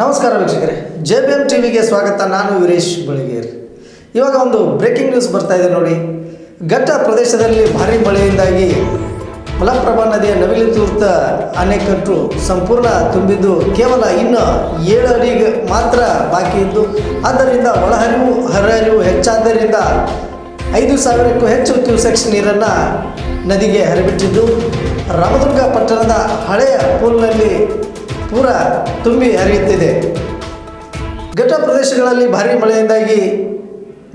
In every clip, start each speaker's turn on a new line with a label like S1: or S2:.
S1: ನಮಸ್ಕಾರ ವೀಕ್ಷಕರೇ J B M ಟಿವಿಗೆ ಸ್ವಾಗತ, ನಾನು ವೀರೇಶ್ ಬಳಿಗೇರ್. ಇವಾಗ ಒಂದು ಬ್ರೇಕಿಂಗ್ ನ್ಯೂಸ್ ಬರ್ತಾ ಇದೆ ನೋಡಿ. ಘಟ್ಟ ಪ್ರದೇಶದಲ್ಲಿ ಭಾರಿ ಮಳೆಯಿಂದಾಗಿ ಮಲಪ್ರಭಾ ನದಿಯ ನವಿಲು ತೂರ್ತ ಅಣೆಕಟ್ಟು ಸಂಪೂರ್ಣ ತುಂಬಿದ್ದು ಕೇವಲ ಇನ್ನು ಏಳು ಅಡಿಗೆ ಮಾತ್ರ ಬಾಕಿ ಇದ್ದು, ಆದ್ದರಿಂದ ಒಳಹರಿವು, ಹೊರಹರಿವು ಹೆಚ್ಚಾದ್ದರಿಂದ ಐದು ಸಾವಿರಕ್ಕೂ ಹೆಚ್ಚು ಕ್ಯೂಸೆಕ್ಸ್ ನೀರನ್ನು ನದಿಗೆ ಹರಿಬಿಟ್ಟಿದ್ದು. ರಾಮದುರ್ಗ ಪಟ್ಟಣದ ಹಳೆಯ ಪೂಲ್ನಲ್ಲಿ ಪೂರ ತುಂಬಿ ಹರಿಯುತ್ತಿದೆ. ಘಟ್ಟ ಪ್ರದೇಶಗಳಲ್ಲಿ ಭಾರೀ ಮಳೆಯಿಂದಾಗಿ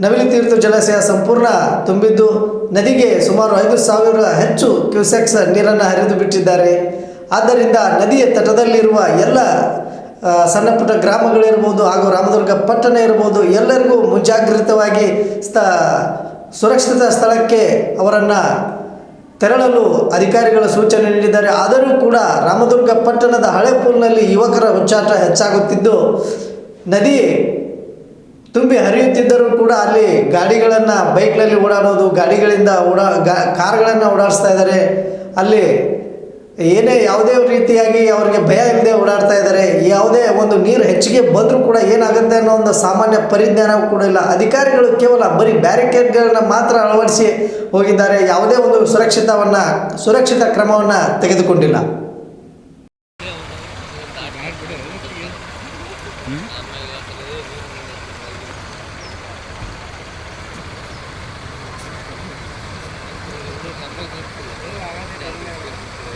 S1: ನವಿಲಿ ತೀರ್ಥ ಜಲಾಶಯ ಸಂಪೂರ್ಣ ತುಂಬಿದ್ದು ನದಿಗೆ ಸುಮಾರು ಐದು ಸಾವಿರ ಹೆಚ್ಚು ಕ್ಯೂಸೆಕ್ಸ್ ನೀರನ್ನು ಹರಿದು ಬಿಟ್ಟಿದ್ದಾರೆ. ಆದ್ದರಿಂದ ನದಿಯ ತಟದಲ್ಲಿರುವ ಎಲ್ಲ ಸಣ್ಣಪುಟ್ಟ ಸಣ್ಣ ಪುಟ್ಟ ಗ್ರಾಮಗಳಿರ್ಬೋದು ಹಾಗೂ ರಾಮದುರ್ಗ ಪಟ್ಟಣ ಇರ್ಬೋದು ಎಲ್ಲರಿಗೂ ಮುಂಜಾಗ್ರತವಾಗಿ ಸ್ಥ ಸುರಕ್ಷಿತ ಸ್ಥಳಕ್ಕೆ ಅವರನ್ನು ತೆರಳಲು ಅಧಿಕಾರಿಗಳ ಸೂಚನೆ ನೀಡಿದ್ದಾರೆ. ಆದರೂ ಕೂಡ ರಾಮದುರ್ಗ ಪಟ್ಟಣದ ಹಳೆ ಪೂಲ್ನಲ್ಲಿ ಯುವಕರ ಹುಚ್ಚಾಟ ಹೆಚ್ಚಾಗುತ್ತಿದ್ದು, ನದಿ ತುಂಬಿ ಹರಿಯುತ್ತಿದ್ದರೂ ಕೂಡ ಅಲ್ಲಿ ಗಾಡಿಗಳನ್ನು ಬೈಕ್ನಲ್ಲಿ ಓಡಾಡೋದು, ಗಾಡಿಗಳಿಂದ ಓಡಾ, ಗಾ, ಕಾರ್ಗಳನ್ನು ಓಡಾಡಿಸ್ತಾ ಇದ್ದಾರೆ. ಅಲ್ಲಿ ಏನೇ ಯಾವುದೇ ರೀತಿಯಾಗಿ ಅವರಿಗೆ ಭಯ ಇಲ್ಲದೆ ಓಡಾಡ್ತಾ ಇದ್ದಾರೆ, ಯಾವುದೇ ಒಂದು ನೀರು ಹೆಚ್ಚಿಗೆ ಬಂದರೂ ಕೂಡ ಏನಾಗುತ್ತೆ ಅನ್ನೋ ಒಂದು ಸಾಮಾನ್ಯ ಪರಿಜ್ಞಾನವೂ ಕೂಡ ಇಲ್ಲ. ಅಧಿಕಾರಿಗಳು ಕೇವಲ ಬರೀ ಬ್ಯಾರಿಕೇಡ್ಗಳನ್ನ ಮಾತ್ರ ಅಳವಡಿಸಿ ಹೋಗಿದ್ದಾರೆ, ಯಾವುದೇ ಒಂದು ಸುರಕ್ಷಿತವನ್ನು, ಸುರಕ್ಷಿತ ಕ್ರಮವನ್ನು ತೆಗೆದುಕೊಂಡಿಲ್ಲ.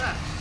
S2: Ah!